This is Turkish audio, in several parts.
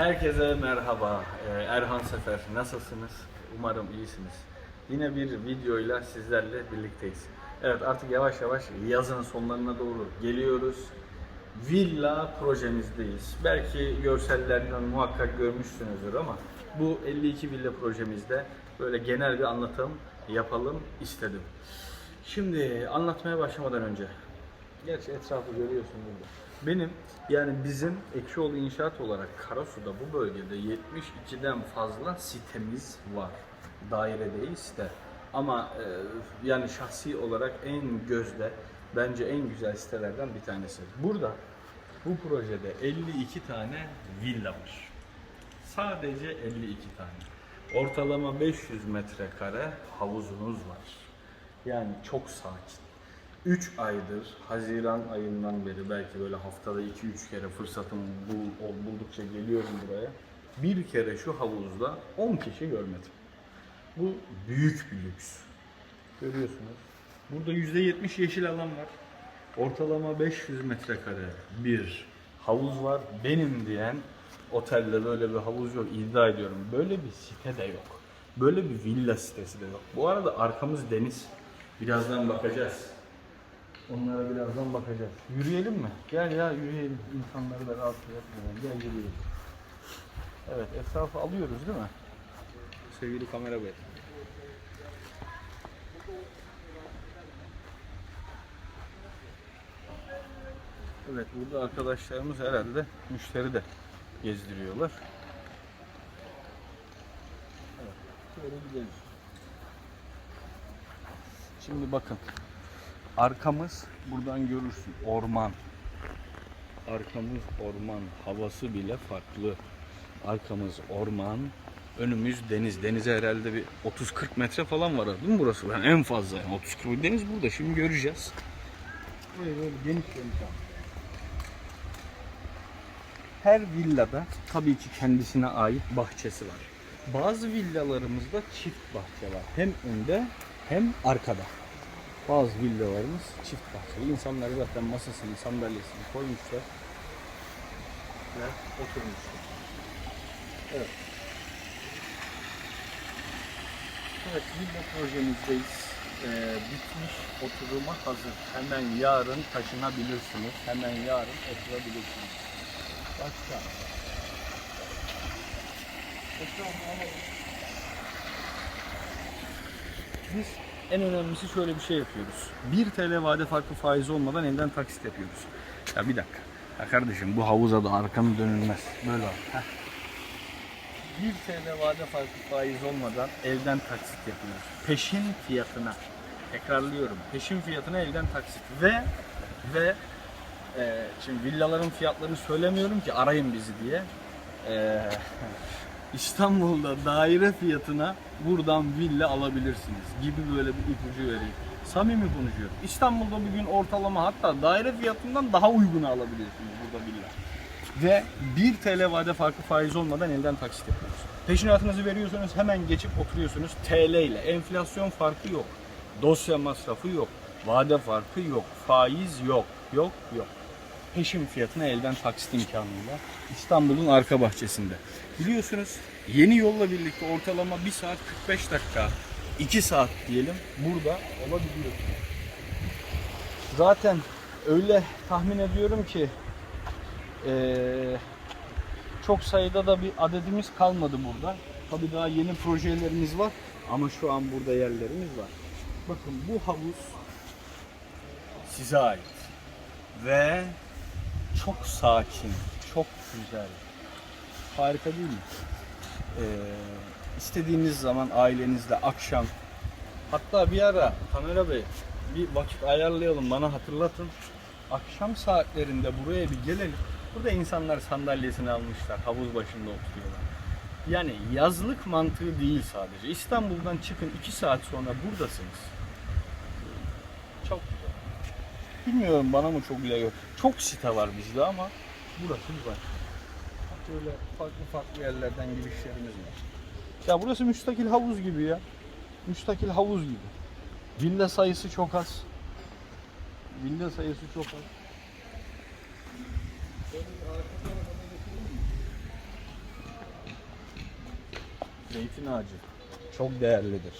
Herkese merhaba. Ee, Erhan Sefer. Nasılsınız? Umarım iyisiniz. Yine bir videoyla sizlerle birlikteyiz. Evet artık yavaş yavaş yazın sonlarına doğru geliyoruz. Villa projemizdeyiz. Belki görsellerden muhakkak görmüşsünüzdür ama bu 52 villa projemizde böyle genel bir anlatım yapalım istedim. Şimdi anlatmaya başlamadan önce Gerçi etrafı görüyorsun burada. Benim yani bizim Ekşioğlu İnşaat olarak Karasu'da bu bölgede 72'den fazla sitemiz var. Daire değil site. Ama e, yani şahsi olarak en gözde bence en güzel sitelerden bir tanesi. Burada bu projede 52 tane villa var. Sadece 52 tane. Ortalama 500 metrekare havuzunuz var. Yani çok sakin. 3 aydır Haziran ayından beri belki böyle haftada 2-3 kere fırsatım bul, buldukça geliyorum buraya. Bir kere şu havuzda 10 kişi görmedim. Bu büyük bir lüks. Görüyorsunuz. Burada %70 yeşil alan var. Ortalama 500 metrekare bir havuz var. Benim diyen otelde böyle bir havuz yok iddia ediyorum. Böyle bir site de yok. Böyle bir villa sitesi de yok. Bu arada arkamız deniz. Birazdan bakacağız. Onlara birazdan bakacağız. Yürüyelim mi? Gel ya yürüyelim. İnsanları da rahatsız etmeden. Gel yürüyelim. Evet etrafı alıyoruz değil mi? Sevgili kamera bey. Evet burada arkadaşlarımız herhalde müşteri de gezdiriyorlar. Evet, şöyle gidelim. Şimdi bakın. Arkamız buradan görürsün orman. Arkamız orman. Havası bile farklı. Arkamız orman. Önümüz deniz. Denize herhalde bir 30-40 metre falan var değil mi burası? Yani en fazla yani 30-40 deniz burada. Şimdi göreceğiz. Böyle böyle geniş geniş. Her villada tabii ki kendisine ait bahçesi var. Bazı villalarımızda çift bahçe var. Hem önde hem arkada. Bazı villalarımız çift bahçeli. İnsanlar zaten masasını, sandalyesini koymuşlar ve oturmuşlar. Evet. Evet, villa projemizdeyiz. Ee, bitmiş, oturuma hazır. Hemen yarın taşınabilirsiniz. Hemen yarın oturabilirsiniz. Başka. Alalım. Biz en önemlisi şöyle bir şey yapıyoruz. 1 TL vade farklı faiz olmadan elden taksit yapıyoruz. Ya bir dakika. Ya kardeşim bu havuza da arkanı dönülmez. Böyle al. Heh. 1 TL vade farklı faiz olmadan elden taksit yapıyoruz. Peşin fiyatına. Tekrarlıyorum. Peşin fiyatına elden taksit. Ve ve e, şimdi villaların fiyatlarını söylemiyorum ki arayın bizi diye. E, İstanbul'da daire fiyatına buradan villa alabilirsiniz gibi böyle bir ipucu vereyim. Samimi konuşuyorum. İstanbul'da bugün ortalama hatta daire fiyatından daha uyguna alabilirsiniz burada villa. Ve 1 TL vade farkı faiz olmadan elden taksit yapıyoruz. Peşinatınızı veriyorsunuz hemen geçip oturuyorsunuz TL ile. Enflasyon farkı yok. Dosya masrafı yok. Vade farkı yok. Faiz yok. Yok yok peşin fiyatına elden taksit imkanıyla İstanbul'un arka bahçesinde. Biliyorsunuz yeni yolla birlikte ortalama 1 saat 45 dakika 2 saat diyelim burada olabiliyor. Zaten öyle tahmin ediyorum ki eee, çok sayıda da bir adedimiz kalmadı burada. Tabi daha yeni projelerimiz var ama şu an burada yerlerimiz var. Bakın bu havuz size ait ve çok sakin, çok güzel. Harika değil mi? Ee, istediğiniz zaman ailenizle akşam hatta bir ara Kamera Bey bir vakit ayarlayalım bana hatırlatın. Akşam saatlerinde buraya bir gelelim. Burada insanlar sandalyesini almışlar, havuz başında oturuyorlar. Yani yazlık mantığı değil sadece. İstanbul'dan çıkın 2 saat sonra buradasınız. Çok güzel. Bilmiyorum bana mı çok güzel Çok site var bizde ama burası güzel. Böyle farklı farklı yerlerden girişlerimiz var. Ya burası müstakil havuz gibi ya. Müstakil havuz gibi. Villa sayısı çok az. Villa sayısı çok az. Zeytin ağacı. Çok değerlidir.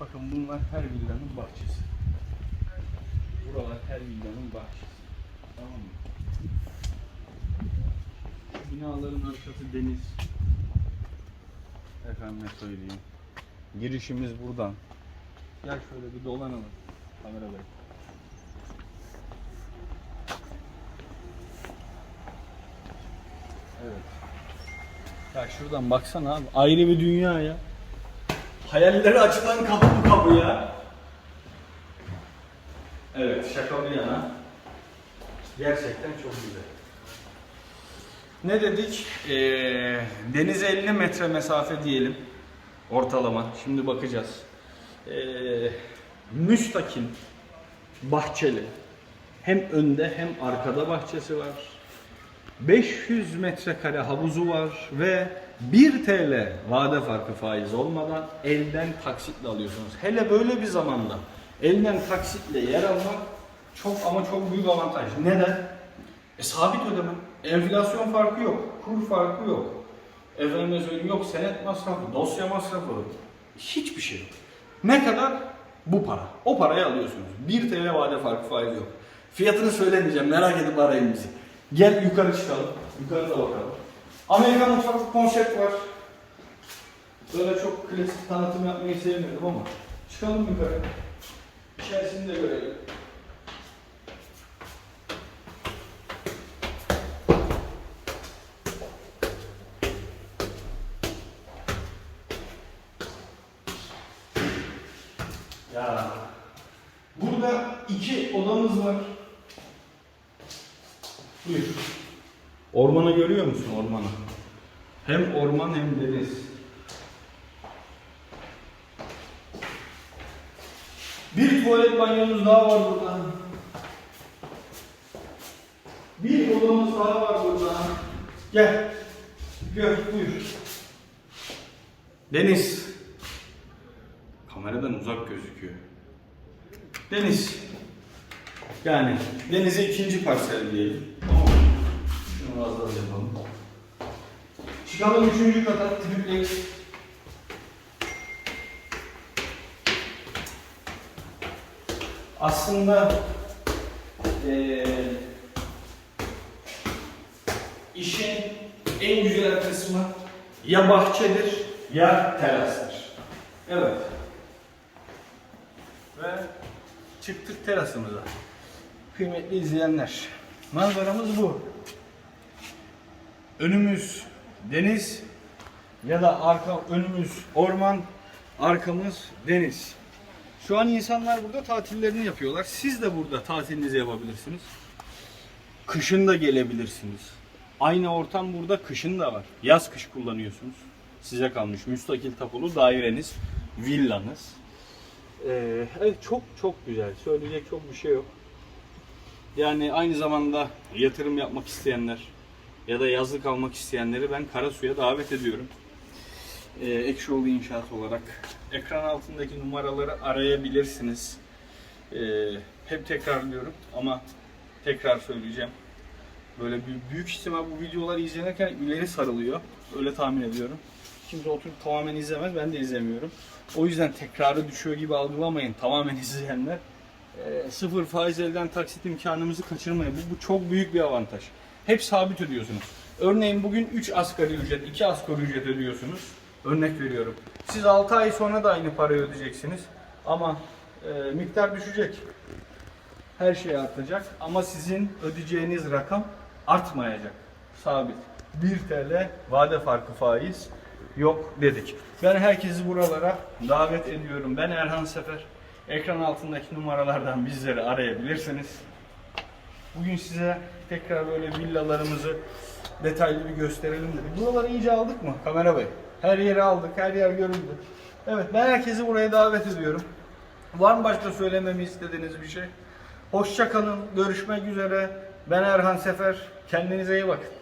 Bakın bunlar her villanın bahçesi. Buralar her villanın bahçesi. Tamam mı? Binaların arkası deniz. Efendime söyleyeyim. Girişimiz buradan. Gel şöyle bir dolanalım. Kamera bey. Evet. Ya şuradan baksana abi. Ayrı bir dünya ya. Hayalleri açılan kapı bu kapı ya. Evet şaka bir yana. Gerçekten çok güzel. Ne dedik? Ee, denize 50 metre mesafe diyelim. Ortalama. Şimdi bakacağız. Ee, müstakil, bahçeli. Hem önde hem arkada bahçesi var. 500 metrekare havuzu var ve 1 TL vade farkı faiz olmadan elden taksitle alıyorsunuz. Hele böyle bir zamanda elden taksitle yer almak çok ama çok büyük avantaj. Neden? E, sabit ödeme. Enflasyon farkı yok. Kur farkı yok. Efendime söyleyeyim yok senet masrafı, dosya masrafı. Hiçbir şey yok. Ne kadar? Bu para. O parayı alıyorsunuz. 1 TL vade farkı faiz yok. Fiyatını söylemeyeceğim. Merak edip arayın bizi. Gel yukarı çıkalım. Yukarıda bakalım. Amerikan mutfak konsept var. Böyle çok klasik tanıtım yapmayı sevmiyorum ama çıkalım yukarı. İçerisini de görelim. Ya burada iki odamız var. Buyur. Ormanı görüyor musun ormanı? Hem orman hem deniz. Bir tuvalet banyomuz daha var burada. Bir odamız daha var burada. Gel. Gör, buyur. Deniz. Kameradan uzak gözüküyor. Deniz. Yani denize ikinci parsel diyelim. Tamam? Şunu az az yapalım. Çıkalım üçüncü kata triplex. Aslında eee işin en güzel kısmı ya bahçedir ya terastır. Evet. Ve çıktık terasımıza. Kıymetli izleyenler, manzaramız bu. Önümüz deniz ya da arka önümüz orman, arkamız deniz. Şu an insanlar burada tatillerini yapıyorlar. Siz de burada tatilinizi yapabilirsiniz. Kışın da gelebilirsiniz. Aynı ortam burada kışın da var. Yaz kış kullanıyorsunuz. Size kalmış müstakil tapulu daireniz, villanız. Ee, çok çok güzel. Söyleyecek çok bir şey yok. Yani aynı zamanda yatırım yapmak isteyenler ya da yazlık almak isteyenleri ben Karasu'ya davet ediyorum. Ee, Ekşioğlu İnşaat olarak ekran altındaki numaraları arayabilirsiniz. Ee, hep tekrarlıyorum ama tekrar söyleyeceğim. Böyle bir büyük ihtimal bu videolar izlenirken ileri sarılıyor. Öyle tahmin ediyorum. Kimse oturup tamamen izlemez. Ben de izlemiyorum. O yüzden tekrarı düşüyor gibi algılamayın tamamen izleyenler. Ee, sıfır faiz elden taksit imkanımızı kaçırmayın. Bu, bu çok büyük bir avantaj. Hep sabit ödüyorsunuz. Örneğin bugün 3 asgari ücret, 2 asgari ücret ödüyorsunuz. Örnek veriyorum. Siz 6 ay sonra da aynı parayı ödeyeceksiniz. Ama e, miktar düşecek. Her şey artacak ama sizin ödeyeceğiniz rakam artmayacak. Sabit. 1 TL vade farkı faiz yok dedik. Ben herkesi buralara davet ediyorum. Ben Erhan Sefer. Ekran altındaki numaralardan bizleri arayabilirsiniz. Bugün size tekrar böyle villalarımızı detaylı bir gösterelim dedik. Buraları iyice aldık mı kamera bey? Her yeri aldık, her yer görüldü. Evet ben herkesi buraya davet ediyorum. Var mı başka söylememi istediğiniz bir şey? Hoşça kalın, görüşmek üzere. Ben Erhan Sefer. Kendinize iyi bakın.